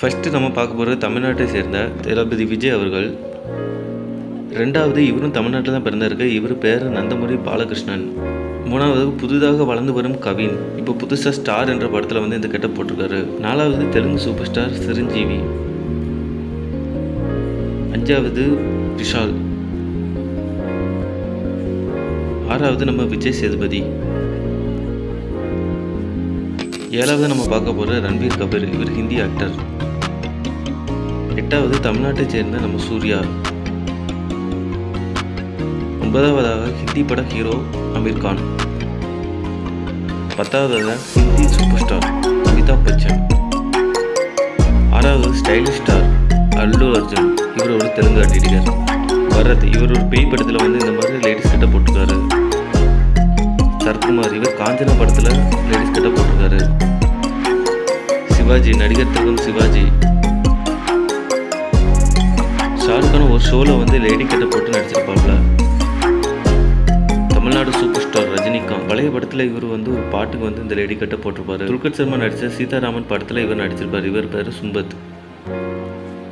First நம்ம பார்க்க போகிறது தமிழ்நாட்டை சேர்ந்த தளபதி விஜய் அவர்கள். ரெண்டாவது இவரும் தமிழ்நாட்டில் தான் பிறந்திருக்கு இவர் பேர் நந்தமுரி பாலகிருஷ்ணன். மூணாவது புதிதாக வளர்ந்து வரும் கவின். இப்போ புதுசாக ஸ்டார் என்ற படத்தில் வந்து இந்த கெட்டப் போட்டிருக்காரு. நாலாவது தெலுங்கு சூப்பர் ஸ்டார் சிரஞ்சீவி. அஞ்சாவது விஷால். ஆறாவது நம்ம விஜய் சேதுபதி. ஏழாவது நம்ம பார்க்க போகிற ரன்வீர் கபீர் இவர் ஹிந்தி ஆக்டர் எட்டாவது தமிழ்நாட்டைச் சேர்ந்த நம்ம சூர்யா. ஒன்பதாவதாக ஹிந்தி பட ஹீரோ அமீர் கான். பத்தாவதாக ஹிந்தி சூப்பர் ஸ்டார் அமிதாப் பச்சன். ஆறாவது ஸ்டைலிஷ் ஸ்டார் அல்லு அர்ஜுன். இவர் ஒரு தெலுங்கு நடிகர். பரத் இவர் ஒரு பேய் படத்தில் வந்து இந்த மாதிரி லேடிஸ் கிட்ட போட்டிருக்காரு. சரத்குமார் இவர் காஞ்சனா படத்தில் லேடிஸ் கிட்ட போட்டிருக்காரு. சிவாஜி நடிகர் திலகம் சிவாஜி. ஷாருக்கான ஒரு ஷோவில் வந்து லேடி கட்டை போட்டு நடிச்சிருப்பாப்ல. Tamil Nadu super star Rajinikanth. பழைய படத்தில் இவர் வந்து ஒரு பாட்டுக்கு வந்து இந்த லேடி கட்ட போட்டிருப்பாரு. துல்கர் சர்மா நடித்த சீதாராமன் படத்தில் இவர் நடிச்சிருப்பார். இவர் பேர் சும்பத்.